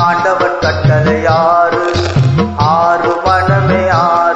ஆண்டவன் கட்டளை ஆறு. ஆறு மனமே ஆறு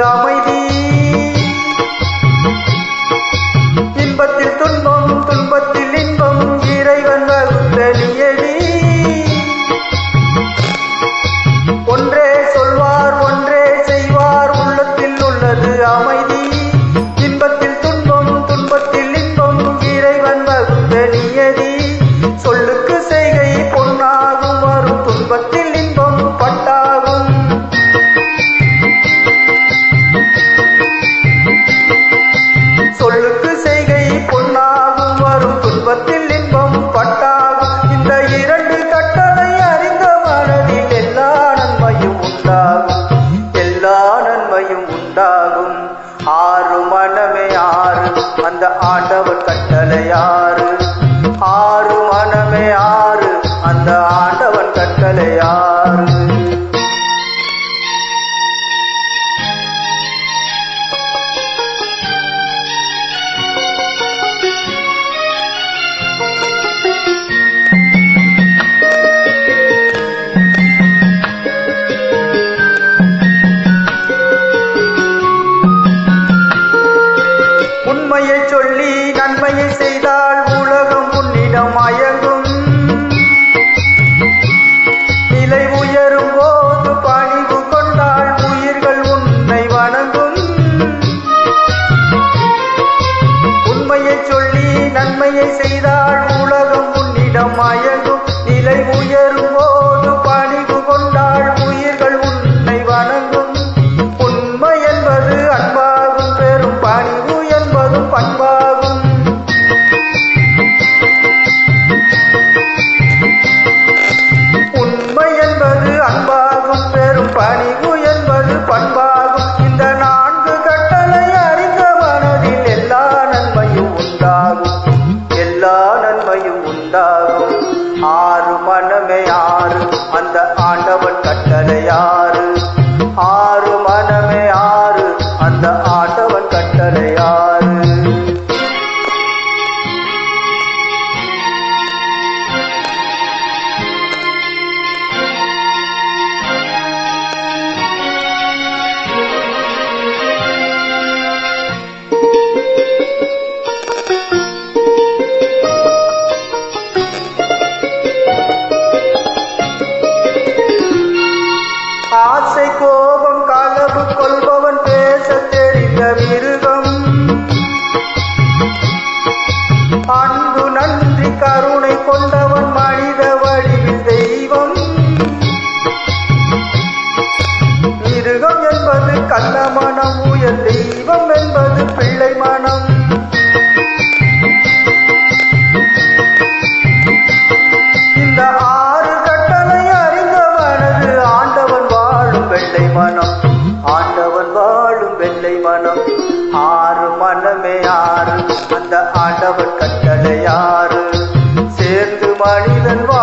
Грамотно. ஆறு மனமே ஆறு அந்த ஆண்டவன் கட்டளையாறு ஆறு. மனமே ஆறு அந்த ஆண்டவன் கட்டளையாறு யார் ஆசை கோபம் களவு கொள்பவன் பேச தெரிந்த மிருகம். அன்பு நன்றி கருணை கொண்டவன் மனித வழியில் தெய்வம். மிருகம் என்பது கள்ள மனம் உயர் தெய்வம் என்பது பிள்ளை மனம். மனமே யாரு அந்த ஆண்டவன் கட்டளை யாரு சேர்ந்து மனிதன் வா